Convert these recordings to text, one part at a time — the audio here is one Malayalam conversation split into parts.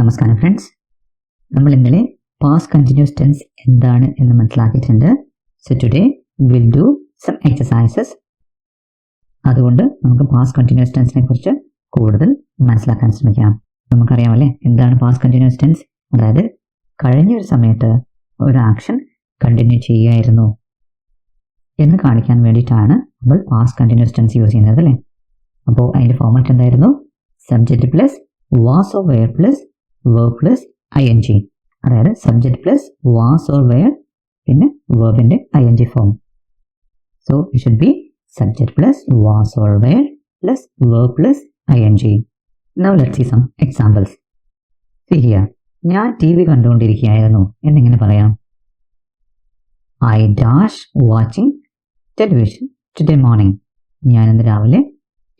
നമസ്കാരം ഫ്രണ്ട്സ് നമ്മൾ ഇന്നലെ പാസ് കണ്ടിന്യൂസ് ടെൻസ് എന്താണ് എന്ന് മനസ്സിലാക്കിയിട്ടുണ്ട്. So today will do some exercises അതുകൊണ്ട് നമുക്ക് പാസ് കണ്ടിന്യൂസ് ടെൻസിനെ കുറിച്ച് കൂടുതൽ മനസ്സിലാക്കാൻ ശ്രമിക്കാം. നമുക്കറിയാമല്ലേ എന്താണ് പാസ് കണ്ടിന്യൂസ് ടെൻസ് അതായത് കഴിഞ്ഞ ഒരു സമയത്ത് ഒരു ആക്ഷൻ കണ്ടിന്യൂ ചെയ്യുകയായിരുന്നു. എന്ന് കാണിക്കാൻ വേണ്ടിയിട്ടാണ് നമ്മൾ പാസ് കണ്ടിന്യൂസ് ടെൻസ് യൂസ് ചെയ്യുന്നത് അല്ലേ? അപ്പോൾ അതിന്റെ ഫോർമാറ്റ് എന്തായിരുന്നു? Subject plus was of were plus verb plus I N G അതായത് subject plus was or were പിന്നെ വേർബിന്റെ I N G form so it should be subject plus was or were plus verb plus I N G now let see some examples here ഞാൻ ടി വി കണ്ടുകൊണ്ടിരിക്കുകയായിരുന്നു. എന്നിങ്ങനെ പറയാം. I dash watching television today morning ഞാനിന്ന് രാവിലെ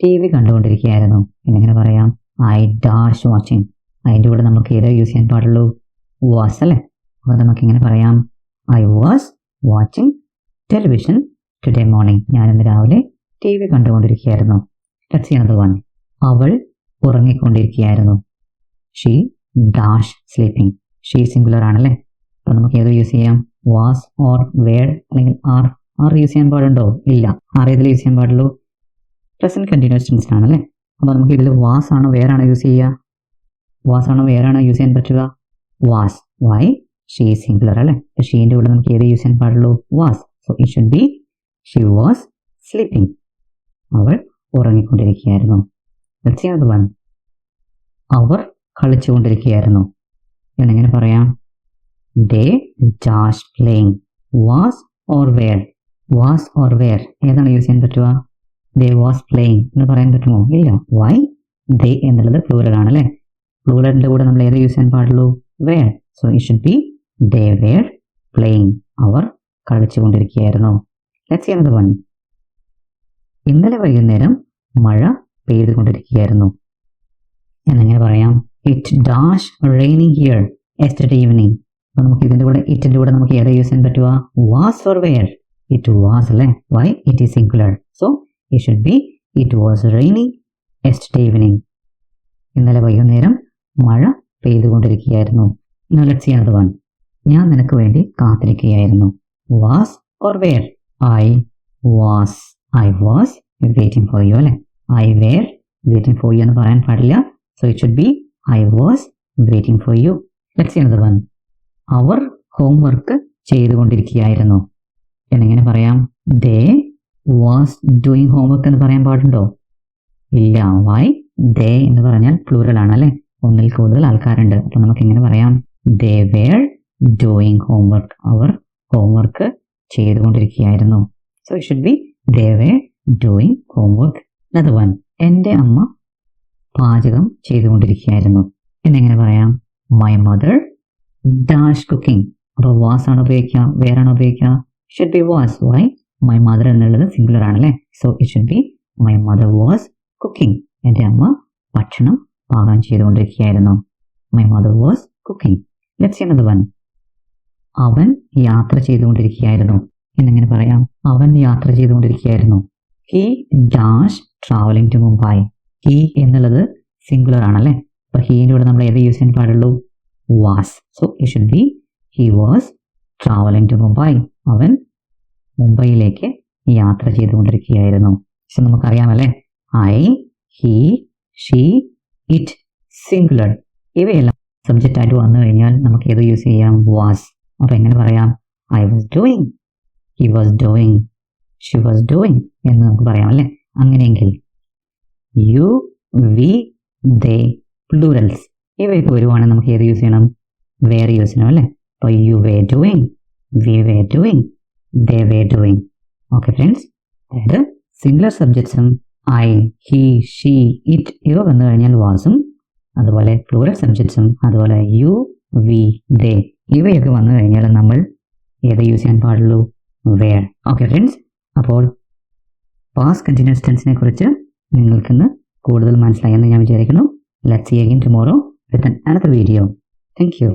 ടി വി കണ്ടുകൊണ്ടിരിക്കുകയായിരുന്നു. എന്നിങ്ങനെ പറയാം. ഐ ഡാഷ് വാച്ചിങ് അതിന്റെ കൂടെ നമുക്ക് ഏതാ യൂസ് ചെയ്യാൻ പാടുള്ളൂ? വാസ് അല്ലേ? അപ്പോൾ നമുക്ക് ഇങ്ങനെ പറയാം. I was watching television today morning ഞാൻ ഇന്ന് രാവിലെ ടി വി കണ്ടുകൊണ്ടിരിക്കുകയായിരുന്നു. ലെറ്റ്സ് ചെയ്യണത് വൺ അവൾ ഉറങ്ങിക്കൊണ്ടിരിക്കുകയായിരുന്നു. She dash sleeping she singular ആണല്ലേ? അപ്പോൾ നമുക്ക് ഏതോ യൂസ് ചെയ്യാം? വാസ് ഓർ വേർ അല്ലെങ്കിൽ ആർ ആർ യൂസ് ചെയ്യാൻ പാടുണ്ടോ? ഇല്ല. ആർ ഏതിൽ യൂസ് ചെയ്യാൻ പാടുള്ളൂ? പ്രസന്റ് കണ്ടിന്യൂസ് ടെൻസ് ആണല്ലേ? അപ്പോൾ നമുക്ക് ഇതിൽ വാസ് ആണോ വേറാണോ യൂസ് ചെയ്യുക? വാസ് ആണോ വേറാണോ യൂസ് ചെയ്യാൻ പറ്റുക? വാസ് വൈ ഷീ സിംഗുലർ അല്ലേ? ഷീന്റെ കൂടെ നമുക്ക് ഏത് യൂസ് ചെയ്യാൻ പാടുള്ളൂ? Was so it should be she was sleeping അവൾ ഉറങ്ങിക്കൊണ്ടിരിക്കുകയായിരുന്നു. അവർ കളിച്ചുകൊണ്ടിരിക്കുകയായിരുന്നു. എന്നെങ്ങനെ പറയാം? They dash playing was or were was or were ഏതാണ് യൂസ് ചെയ്യാൻ പറ്റുക? ദേ വാസ് പ്ലേയിങ് എന്ന് പറയാൻ പറ്റുമോ? ഇല്ല. വൈ ദേ എന്നുള്ളത് പ്ലൂറൽ ആണ് അല്ലേ പ്ലൂറലിന്റെ കൂടെ നമ്മൾ ഏത് യൂസ് ചെയ്യാൻ പാടുള്ളൂ? Were so it should be they were playing അവർ കളിച്ചുകൊണ്ടിരിക്കുകയായിരുന്നു. ലെറ്റ്സ് വൺ ഇന്നലെ വൈകുന്നേരം മഴ പെയ്തുകൊണ്ടിരിക്കുകയായിരുന്നു. എന്നെങ്ങനെ പറയാം. It dash raining here yesterday evening അപ്പോൾ നമുക്ക് ഇതിന്റെ കൂടെ ഇറ്റിന്റെ കൂടെ നമുക്ക് ഏതാ യൂസ് ചെയ്യാൻ പറ്റുക? Was or were it was അല്ലേ? Why it is singular so it should be it was raining yesterday evening ഇന്നലെ വൈകുന്നേരം മഴ പെയ്തുകൊണ്ടിരിക്കുകയായിരുന്നു. ലെറ്റ്സ് ചെയ്യണത് വൺ ഞാൻ നിനക്ക് വേണ്ടി കാത്തിരിക്കുകയായിരുന്നു. Was or were? I was I was waiting for you അല്ലെ? I were waiting for you എന്ന് പറയാൻ പാടില്ല. So it should be I was waiting for you. Let's another one our homework ചെയ്തുകൊണ്ടിരിക്കുകയായിരുന്നു. എന്നെങ്ങനെ പറയാം? ദേ വാസ് ഡൂയിങ് ഹോംവർക്ക് എന്ന് പറയാൻ പാടുണ്ടോ? ഇല്ല. വൈ ദേ എന്ന് പറഞ്ഞാൽ പ്ലൂറൽ ആണല്ലേ ഒന്നിൽ കൂടുതൽ ആൾക്കാരുണ്ട്. അപ്പൊ നമുക്ക് എങ്ങനെ പറയാം. ദേ വേർ ഡൂയിങ് ഹോംവർക്ക് അവർ homework ചെയ്തുകൊണ്ടിരിക്കുകയായിരുന്നു. So it should be they were doing homework അത് വൺ എന്റെ അമ്മ പാചകം ചെയ്തുകൊണ്ടിരിക്കുകയായിരുന്നു. എന്നെങ്ങനെ പറയാം. മൈ മദർ ഡാഷ് കുക്കിംഗ് അപ്പോൾ വാസ് ആണ് ഉപയോഗിക്കുക. വേറാണ് ഉപയോഗിക്കുക? Should be was why my mother എന്നുള്ളത് സിംഗുലർ ആണല്ലേ? So it should be my mother was cooking എന്റെ അമ്മ ഭക്ഷണം പാകം ചെയ്തുകൊണ്ടിരിക്കുകയായിരുന്നു. My mother was cooking let's എന്നത് വൺ അവൻ യാത്ര ചെയ്തുകൊണ്ടിരിക്കുകയായിരുന്നു. എന്നെങ്ങനെ പറയാം? അവൻ യാത്ര ചെയ്തുകൊണ്ടിരിക്കുകയായിരുന്നു. He dash travelling to Mumbai he എന്നുള്ളത് സിംഗുലർ ആണല്ലേ? അപ്പൊ ഹീന്റെ കൂടെ നമ്മൾ ഏത് യൂസ് ചെയ്യാൻ പാടുള്ളൂ? Was so it should be he was travelling to Mumbai അവൻ മുംബൈയിലേക്ക് യാത്ര ചെയ്തുകൊണ്ടിരിക്കുകയായിരുന്നു. പക്ഷെ നമുക്കറിയാമല്ലേ? I he she it singular ഇവയെല്ലാം സബ്ജക്റ്റ് ആയിട്ട് വന്നു കഴിഞ്ഞാൽ നമുക്ക് ഏത് യൂസ് ചെയ്യാം? വാസ് അപ്പൊ എങ്ങനെ പറയാം? I was doing he was doing she was doing എന്ന് നമുക്ക് പറയാം അല്ലേ? അങ്ങനെയെങ്കിൽ യു വി ദേ പ്ലൂറൽസ് ഇവയൊക്കെ വരുവാണെങ്കിൽ നമുക്ക് ഏത് യൂസ് ചെയ്യണം? വേറെ യൂസ് ചെയ്യണം അല്ലേ? അപ്പോൾ you were doing we were doing they were doing okay friends അതായത് സിംഗുലർ സബ്ജക്ട്സും ഐ ഹി ഷീ ഇറ്റ് ഇവ വന്നു കഴിഞ്ഞാൽ വാസും അതുപോലെ പ്ലൂറൽ സബ്ജക്ട്സും അതുപോലെ യു വി ദേ ഇവയൊക്കെ വന്നു കഴിഞ്ഞാൽ നമ്മൾ ഏത് യൂസ് ചെയ്യാൻ പാടുള്ളൂ? വേർ ഓക്കെ ഫ്രണ്ട്സ് അപ്പോൾ പാസ് കണ്ടിന്യൂസ് ടെൻസിനെ കുറിച്ച് നിങ്ങൾക്കിന്ന് കൂടുതൽ മനസ്സിലായെന്ന് ഞാൻ വിചാരിക്കുന്നു. Let see again tomorrow with another video thank you